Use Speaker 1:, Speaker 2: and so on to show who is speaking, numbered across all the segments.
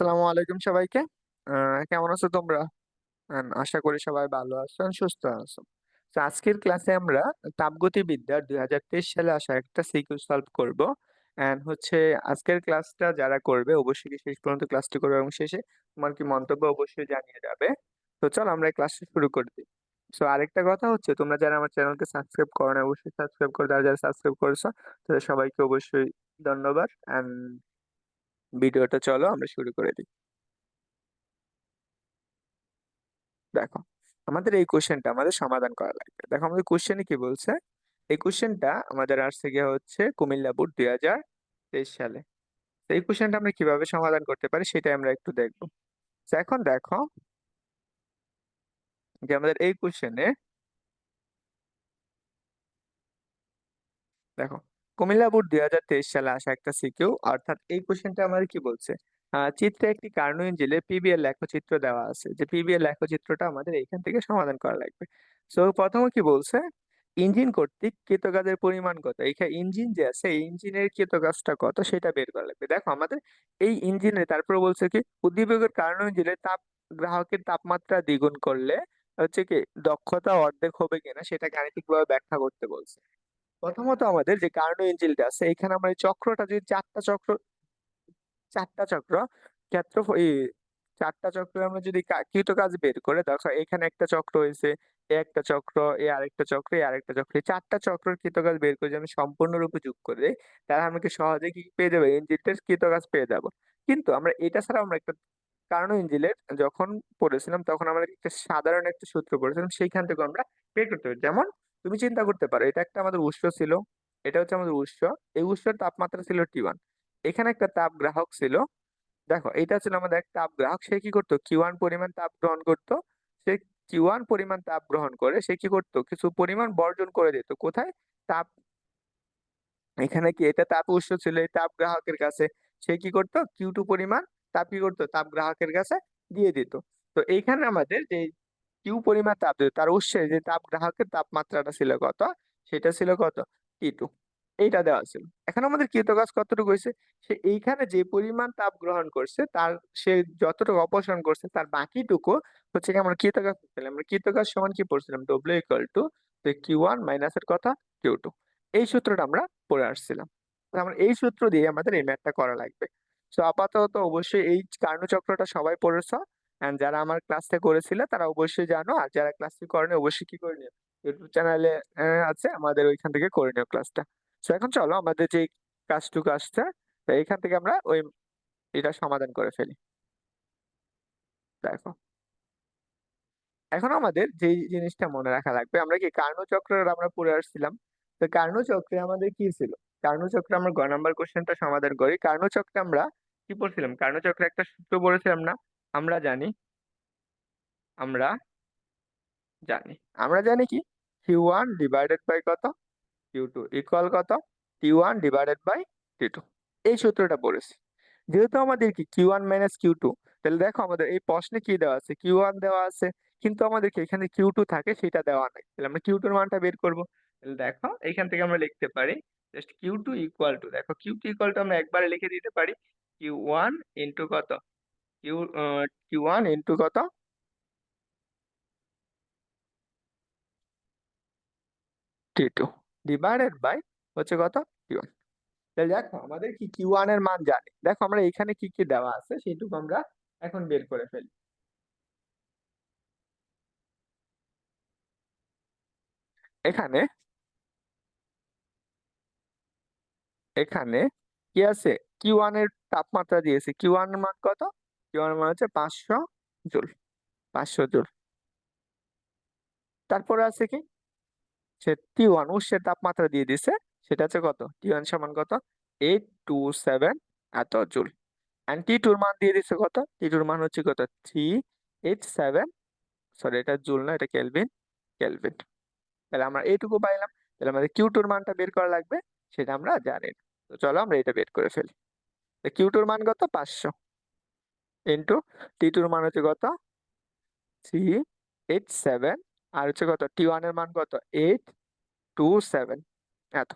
Speaker 1: আসসালামু আলাইকুম সবাইকে। কেমন আছো তোমরা? আশা করি সবাই ভালো আছো সুস্থ আছো। তো আজকের ক্লাসে আমরা তাপগতিবিদ্যার ২০২৩ সালে আসা একটা সিকিউ সলভ করব। অ্যান্ড হচ্ছে আজকের ক্লাসটা যারা করবে অবশ্যই শেষ পর্যন্ত ক্লাসটি করবে এবং শেষে তোমার কি মন্তব্য অবশ্যই জানিয়ে যাবে। তো চলো আমরা ক্লাসটা শুরু করে দিই। সো আরেকটা কথা হচ্ছে তোমরা যারা আমার চ্যানেলকে সাবস্ক্রাইব করো না অবশ্যই সাবস্ক্রাইব করো যারা, যারা সাবস্ক্রাইব করেছ তাদের সবাইকে অবশ্যই ধন্যবাদ অ্যান্ড ভিডিওটা চলো আমরা শুরু করে দিই। দেখো, আমাদের এই কোয়েশ্চেনটা আমাদের সমাধান করা লাগবে। দেখো আমাদের কোয়েশ্চেনে কি বলছে? এই কোয়েশ্চেনটা আমাদের আসছে গিয়ে হচ্ছে কুমিল্লা বোর্ড ২০২৩ সালে। তো এই কোয়েশ্চেনটা আমরা কীভাবে সমাধান করতে পারি সেটাই আমরা একটু দেখব এখন দেখো যে আমাদের এই কোয়েশ্চেনে দেখো, কুমিল্লা বোর্ড ২০২৩ সালে আসা একটা সিকিউ, অর্থাৎ এই কোয়েশ্চেনটা আমাদের কি বলছে? চিত্রে একটি কার্নো ইঞ্জিনের পিবিএল লেখচিত্র দেওয়া আছে। যে পিবিএল লেখচিত্রটা আমাদের এখান থেকে সমাধান করা লাগবে। সো প্রথমে কি বলছে? ইঞ্জিন কর্তৃক কৃতকাজের পরিমাণ কত? এইখানে ইঞ্জিন যে আছে, এই ইঞ্জিনের কৃতকাজটা কত সেটা বের করা লাগবে। দেখো, আমাদের এই ইঞ্জিনে তারপরে বলছে কি, উদ্দীপকের কার্নো ইঞ্জিনের তাপ, গ্রাহকের তাপমাত্রা দ্বিগুণ করলে হচ্ছে কি, দক্ষতা অর্ধেক হবে কিনা সেটা গাণিতিকভাবে ব্যাখ্যা করতে বলছে। প্রথমত আমাদের যে কার্নো ইঞ্জিনটা আছে এখানে আমরা চক্রটা যদি চারটা চক্র চারটা চক্র ক্ষেত্র ই ৪ টা আমরা যদি কা কৃতকাজ বের করে দেখো এখানে একটা চক্র হয়েছে একটা চক্র, এ আরেকটা চক্র, এ আরেকটা চক্র। এই ৪ টা চক্রের কৃতকাজ বের করে আমি সম্পূর্ণরূপে যোগ করে দেই, তাহলে আমরা কি সহজেই কি পেয়ে যাব? ইঞ্জিনটার কৃতকাজ পেয়ে যাব। কিন্তু আমরা এটা ছাড়া আমরা একটা কার্নো ইঞ্জিনের যখন পড়েছিলাম তখন আমরা একটা সাধারণ একটা সূত্র পড়েছিলাম সেইখান থেকে আমরা বের করতে পারি। যেমন তুমি চিন্তা করতে পারো, এটা একটা আমাদের উৎস ছিল। এটা হচ্ছে আমাদের উৎস। এই উৎসের তাপমাত্রা ছিল T1 এখানে একটা তাপ গ্রাহক ছিল। দেখো এটা ছিল আমাদের এক তাপ গ্রাহক। সে কি করত? Q1 পরিমাণ তাপ গ্রহণ করতো, সে Q1 পরিমাণ তাপ গ্রহণ করে, সে কি করতো, কিছু পরিমাণ বর্জন করে দিত। কোথায়? তাপ, এখানে কি এটা তাপ উৎস ছিল, এই তাপ গ্রাহকের কাছে। সে কি করতো কিউ টু পরিমাণ তাপ কি করতো, তাপ গ্রাহকের কাছে দিয়ে দিত। তো এইখানে আমাদের যে Q পরিমাণ তাপ দিত তার উৎসে যে তাপ গ্রাহকের তাপমাত্রাটা ছিল কত? সেটা ছিল কত? T2 এইটা দেওয়া ছিল। এখন আমাদের কৃতকাজ কতটুকু হইছে? সে এইখানে যে পরিমাণ তাপ গ্রহণ করছে, তার সে যতটুকু অপসারণ করছে, তার বাকিটুকু হচ্ছে গিয়ে আমরা কৃতকাজ পেলাম। আমরা কৃতকাজ সমান কি পড়ছিলাম? W equal to Q1 minus এর কথা Q2 এই সূত্রটা আমরা পড়ে আসছিলাম। আমরা এই সূত্র দিয়ে আমাদের এই ম্যাথটা করা লাগবে। সো আপাতত অবশ্যই এই কার্নো চক্রটা সবাই পড়েছ। যারা আমার ক্লাসটা করেছিলে, তারা অবশ্যই জানো। আর যারা ক্লাসটি করেনি, অবশ্যই কি করে নিও? ইউটিউব চ্যানেলে আছে আমাদের ওইখান থেকে করে নিও ক্লাসটা। সো এখন চলো আমাদের যে কাজটুকু আসছে, তো এখান থেকে আমরা ওই এটা সমাধান করে ফেলি। দেখো। এখন আমাদের যেই জিনিসটা মনে রাখা লাগবে, আমরা কি কার্ণ চক্রের আমরা পড়ে আসছিলাম। তো কার্ণ চক্রে আমাদের কি ছিল? কার্ণ চক্রে আমরা গ নাম্বার কোয়েশ্চেনটা সমাধান করি। কার্ণ চক্রে আমরা কি পড়ছিলাম? কার্ণ চক্রে একটা সূত্র পড়েছিলাম না? আমরা জানি আমরা জানি। আমরা জানি কি? Q1 ডিভাইডেড বাই কত? Q2 ইকুয়াল কত? T1 divided by T two এই সূত্রটা পড়েছি। যেহেতু আমাদের কি Q1 মাইনাস কিউ টু তাহলে দেখো আমাদের এই প্রশ্নে কি দেওয়া আছে? কিউ ওয়ান দেওয়া আছে। কিন্তু আমাদেরকে এখানে কিউ টু থাকে, সেটা দেওয়া নাই। তাহলে আমরা Q2 এর মানটা বের করব। তাহলে দেখো, এখান থেকে আমরা লিখতে পারি just Q two equal to দেখো Q2 ইকুয়াল টু আমরা একবারে লিখে দিতে পারি Q1 ইনটু কত? Q আ Q1 ইনটু কত? T2 ডিভাইডেড বাই হচ্ছে কত? Q1 তাহলে দেখো আমাদের কি Q1 এর মান জানি। দেখো আমরা এখানে কি, কি দেওয়া আছে সেটুকু আমরা এখন বের করে ফেলি। এখানে এখানে কি আছে? Q1 এর তাপমাত্রা দিয়েছে। কিউ ওয়ানের মান কত? Q1 এর মান হচ্ছে ৫০০ জুল। ৫০০ জুল। তারপরে আছে কি? সে টি ওয়ান উৎসের তাপমাত্রা দিয়ে দিছে। সেটা হচ্ছে কত? টি ওয়ান সমান কত? 827 এত জুল। অ্যান্ড T2 এর মান দিয়ে দিছে কত? টি টুর মান হচ্ছে কত? 387 সরি এটা জুল না এটা কেলভিন, কেলভিন। তাহলে আমরা এইটুকু পাইলাম। তাহলে আমাদের কিউ টুর মানটা বের করা লাগবে সেটা আমরা জানি না। তো চলো আমরা এটা বের করে ফেলি। কিউ টুর মান কত? ৫০০ ইনটু T2 এর মান হচ্ছে কত? 387 আর হচ্ছে কত? টি ওয়ানের মান কত? 827 এত।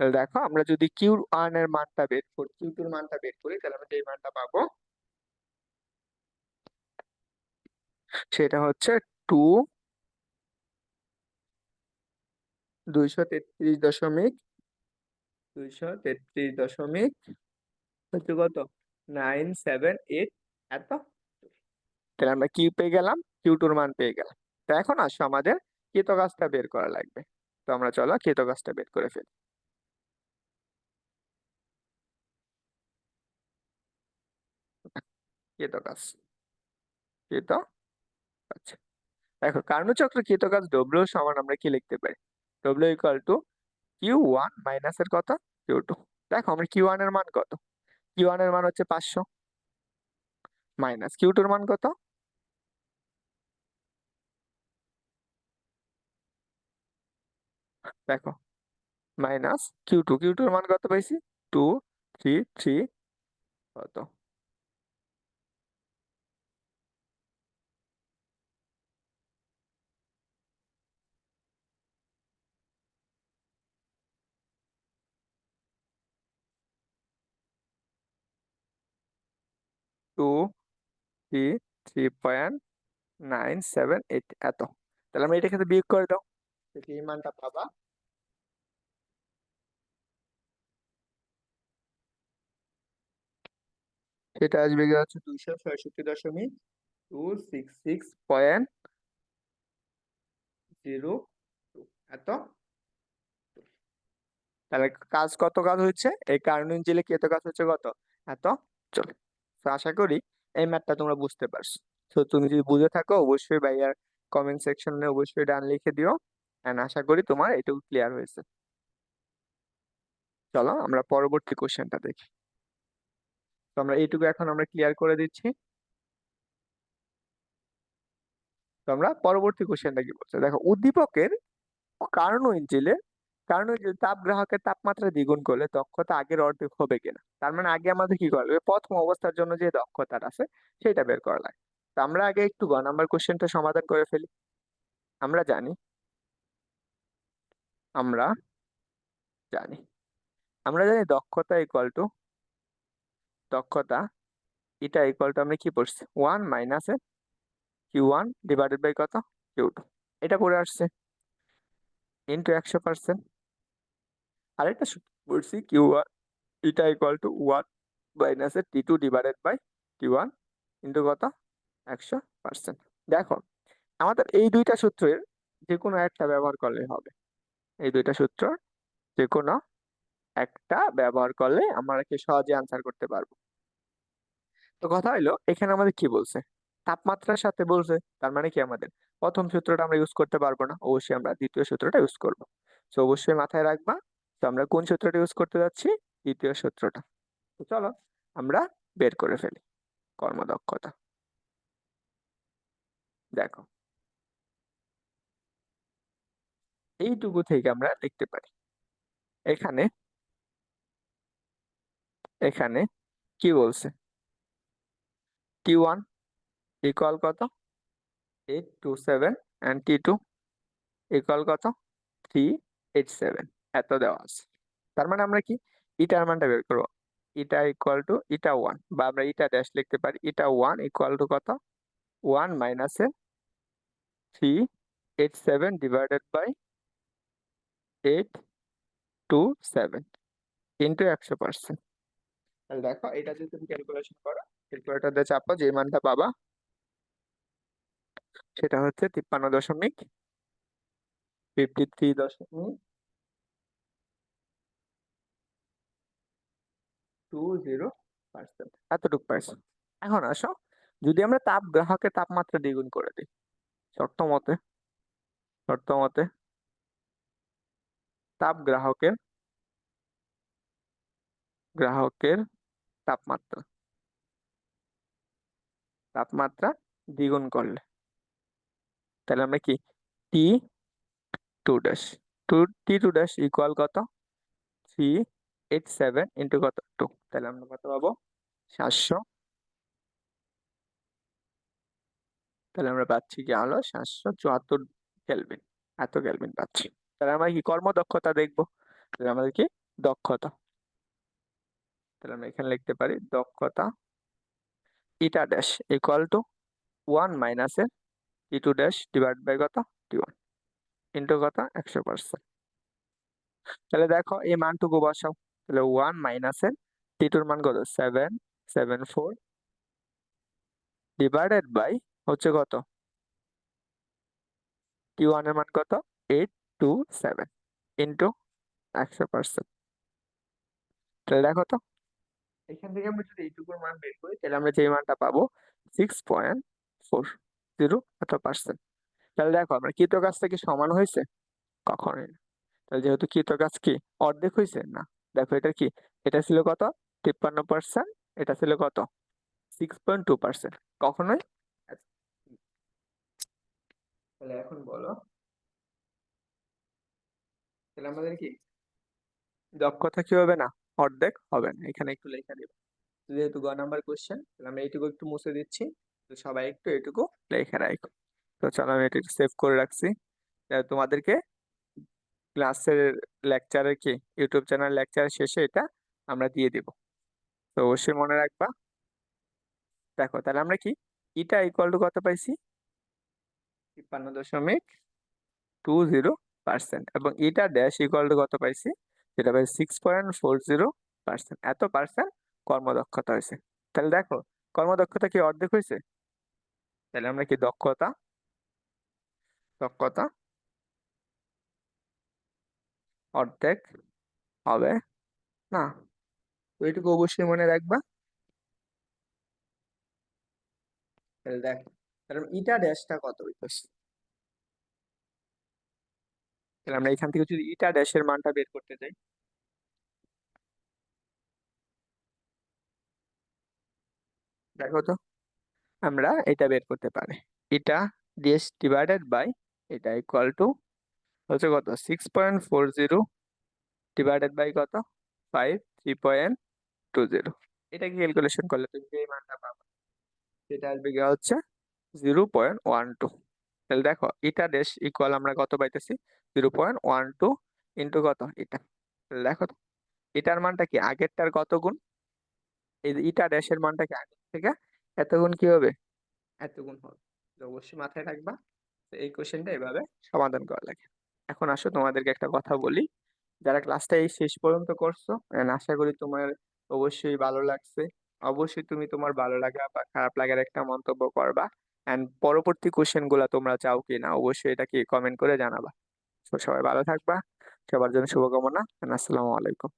Speaker 1: তাহলে দেখো আমরা যদি Q1 এর মানটা বের করি, কিউ টুর মানটা বের করি তাহলে আমরা এই মানটা পাবো সেটা হচ্ছে টু দুইশো তেত্রিশ দশমিক দুইশো তেত্রিশ দশমিক হচ্ছে কত নাইন সেভেন এইট এত তাহলে আমরা কি পেয়ে গেলাম? কিউ টুর মান পেয়ে গেলাম। এখন আসো আমাদের কৃতকাজটা বের করা লাগবে। তো আমরা চলো কৃতকাজটা বের করে ফেলি। কৃত আচ্ছা। দেখো, কার্ণচক্র কৃতকাজ ডব্লিউ সমান আমরা কি লিখতে পারি? W equal to Q one মাইনাসের কত? কিউ টু দেখো, আমরা কিউ ওয়ানের মান কত? কিউ ওয়ানের মান হচ্ছে পাঁচশো। মাইনাস কিউ টুর মান কত? দেখো, মাইনাস কিউ টু কিউ টুর মান কত পাইছি? টু, থ্রি থ্রি, কত? Two three three point nine seven eight এত। তাহলে আমরা এটাকে বিয়োগ করে দাও। এই মানটা পাবা। সেটা আসবে গিয়ে হচ্ছে দুইশো ছয়ষট্টি দশমিক two six six point zero এত। তাহলে কাজ কত কাজ হচ্ছে? এই কার্বন জেলে কত কাজ হচ্ছে কত? এত। চলে, তো আশা করি এই ম্যাথটা তোমরা বুঝতে পারছ। তো তুমি যদি বুঝে থাকো, অবশ্যই ভাইয়ার কমেন্ট সেকশনে অবশ্যই ডান লিখে দিও। এন্ড আশা করি তোমার এটুকু ক্লিয়ার হয়েছে। চলো আমরা পরবর্তী কোশ্চেনটা দেখি। তো আমরা এইটুকু এখন আমরা ক্লিয়ার করে দিচ্ছি। তো আমরা পরবর্তী কোশ্চেনটা কি বলছে? দেখো, উদ্দীপকের কার্নো ইঞ্জিলে কারণ ওই যে তাপ গ্রাহকের তাপমাত্রা দ্বিগুণ করলে দক্ষতা আগের অর্ধেক হবে কিনা। তার মানে আগে আমাদের কি করা লাগবে? প্রথম অবস্থার জন্য যে দক্ষতাটা আছে, সেটা বের করা লাগে তো আমরা আগে একটু গ নাম্বার কোশ্চেনটা সমাধান করে ফেলি। আমরা জানি। আমরা জানি। আমরা জানি দক্ষতা ইকুয়াল টু দক্ষতা এটা ইকুয়াল টু আমরা কি পড়ছি? One minus Q one divided by কত? কিউ টু এটা পড়ে আসছে। ইন্টু একশো পার্সেন্ট আরেকটা সূত্র বলছি কিউ ওয়ান এটা equal to one minus T two divided by T one into কত? একশো পার্সেন্ট দেখো, আমাদের এই দুইটা সূত্রের যে কোনো একটা ব্যবহার করলে হবে। এই দুইটা সূত্র যে কোনো একটা ব্যবহার করলে আমরা কি সহজে আনসার করতে পারব। তো কথা হইল, এখানে আমাদের কি বলছে? তাপমাত্রার সাথে বলছে, তার মানে কি আমাদের? প্রথম সূত্রটা আমরা ইউজ করতে পারব না, অবশ্যই আমরা দ্বিতীয় সূত্রটা ইউজ করব। তো অবশ্যই মাথায় রাখবা তো আমরা কোন সূত্রটা ইউজ করতে যাচ্ছি? দ্বিতীয় সূত্রটা। তো চলো, আমরা বের করে ফেলি। কর্মদক্ষতা। দেখো। এইটুকু থেকে আমরা লিখতে পারি। এখানে এখানে কি বলছে? টি ওয়ান ইকুয়াল কত? Eight two seven and T two equal কত? থ্রি এইট সেভেন এত দেওয়া আছে। তার মানে আমরা কি? ইটার মানটা বের করব। Eta equal to eta one বা আমরা ইটা ড্যাশ লিখতে পারি। ইটা ওয়ান ইকুয়াল টু কত? ওয়ান মাইনাসে three eight seven divided by eight two seven into একশো পার্সেন্ট তাহলে দেখো, এটা যদি তুমি ক্যালকুলেশন করো ক্যালকুলেটর দিয়ে চাপো, যে মানটা পাবা, সেটা হচ্ছে তিপ্পান্ন দশমিক ফিফটি থ্রি দশমিক টু জিরো পার্সেন্ট এতটুকু পার্সেন্ট এখন আসো, যদি আমরা তাপ, গ্রাহকের তাপমাত্রা দ্বিগুণ করে দিই, শর্ত মতে শর্ত মতে তাপ গ্রাহকের গ্রাহকের তাপমাত্রা। তাপমাত্রা দ্বিগুণ করলে, তাহলে আমরা কি? T two dash two T two dash equal কত? থ্রি এইট সেভেন ইন্টু কত? টু তাহলে আমরা কত পাবো? সাতশো। তাহলে আমরা পাচ্ছি কি হলো সাতশো চুয়াত্তর কেলভিন এত কেলভিন পাচ্ছি। তাহলে আমরা কি কর্মদক্ষতা দেখব? তাহলে আমাদের কি? দক্ষতা। তাহলে আমরা এখানে লিখতে পারি দক্ষতা eta dash equal to one মাইনাসের T two dash divide by কত? টি ওয়ান ইন্টু কত? একশো পার্সেন্ট তাহলে দেখো, এই মানটুকু বসাও। তাহলে ওয়ান মাইনাসের টি টুর মান কত? Seven seven four divided by হচ্ছে কত? টি ওয়ানের মান কত? এইট টু সেভেন ইন্টু একশো পার্সেন্ট তাহলে দেখো তো, এখান থেকে আমরা যদি এইটুকুর মান বের করি, তাহলে আমরা যে মানটা পাবো সিক্স পয়েন্ট ফোর জিরো এত পার্সেন্ট তাহলে দেখো, আমরা কৃত কাজটা কি সমান হয়েছে? কখনোই না। তাহলে যেহেতু কৃত কাজ কি, অর্ধেক হয়েছে? না। দেখো এটা কি? এটা ছিল কত? তিপ্পান্ন পার্সেন্ট এটা ছিল কত? সিক্স পয়েন্ট টু পার্সেন্ট কখনোই? তাহলে এখন বলো। তাহলে আমাদের কি? দক্ষতা কি হবে না? অর্ধেক হবে না। এখানে একটু লেখা দিব। যেহেতু গ নাম্বার কোশ্চেন তাহলে আমি এইটুকু একটু মুছে দিচ্ছি। তো সবাই একটু এটুকু লেখা রাখো। তো চলো আমি এটা সেভ করে রাখছি। তোমাদেরকে ক্লাসের লেকচারের কি? ইউটিউব চ্যানেল লেকচারের শেষে এটা আমরা দিয়ে দিব। তো অবশ্যই মনে রাখবা। দেখো, তাহলে আমরা কি? ইটা ইকুয়াল টু কত পাইছি? তিপ্পান্ন দশমিক টু জিরো পার্সেন্ট এবং ইটা ড্যাশ ইকুয়াল টু কত পাইছি? যেটা পাইছি six point four zero percent. এত পার্সেন্ট কর্মদক্ষতা হয়েছে। তাহলে দেখো, কর্মদক্ষতা কি অর্ধেক হয়েছে? তাহলে আমরা কি দক্ষতা? দক্ষতা অর্ধেক হবে? না। তো এটুকু অবশ্যই মনে রাখবা। দেখ তাহলে ইটা ড্যাশটা কত হইতেছে? আমরা এখান থেকে যদি ইটা ড্যাশের মানটা বের করতে দেখো তো, আমরা এটা বের করতে পারি। ইটা ডিভাইডেড বাই এটা ইকুয়াল টু হচ্ছে কত? Six point four zero divided by কত? Five three point two zero এটাকে ক্যালকুলেশন করলে তুমি যে মানটা পাবা? সেটা আসবে গিয়ে হচ্ছে জিরো পয়েন্ট ওয়ান টু তাহলে দেখো ইটা ড্যাশ ইকুয়াল আমরা কত পাইতেছি? Zero point one two into কত? এটা তাহলে দেখো তো, এটার মানটা কি আগেরটার কত গুণ? এই ইটা ড্যাশের মানটা কি আগের থেকে এত গুণ কি হবে? এত গুণ হবে। অবশ্যই মাথায় রাখবা। এই কোশ্চেনটা এভাবে সমাধান করা লাগে। এখন আসো, তোমাদেরকে একটা কথা বলি। যারা ক্লাসটা এই শেষ পর্যন্ত করছ আশা করি তোমার অবশ্যই ভালো লাগছে। অবশ্যই তুমি তোমার ভালো লাগা বা খারাপ লাগার একটা মন্তব্য করবা। অ্যান্ড পরবর্তী কোশ্চেনগুলা তোমরা চাও কি না অবশ্যই এটাকে কমেন্ট করে জানাবা। তো সবাই ভালো থাকবা, সবার জন্য শুভকামনা আসসালামু আলাইকুম।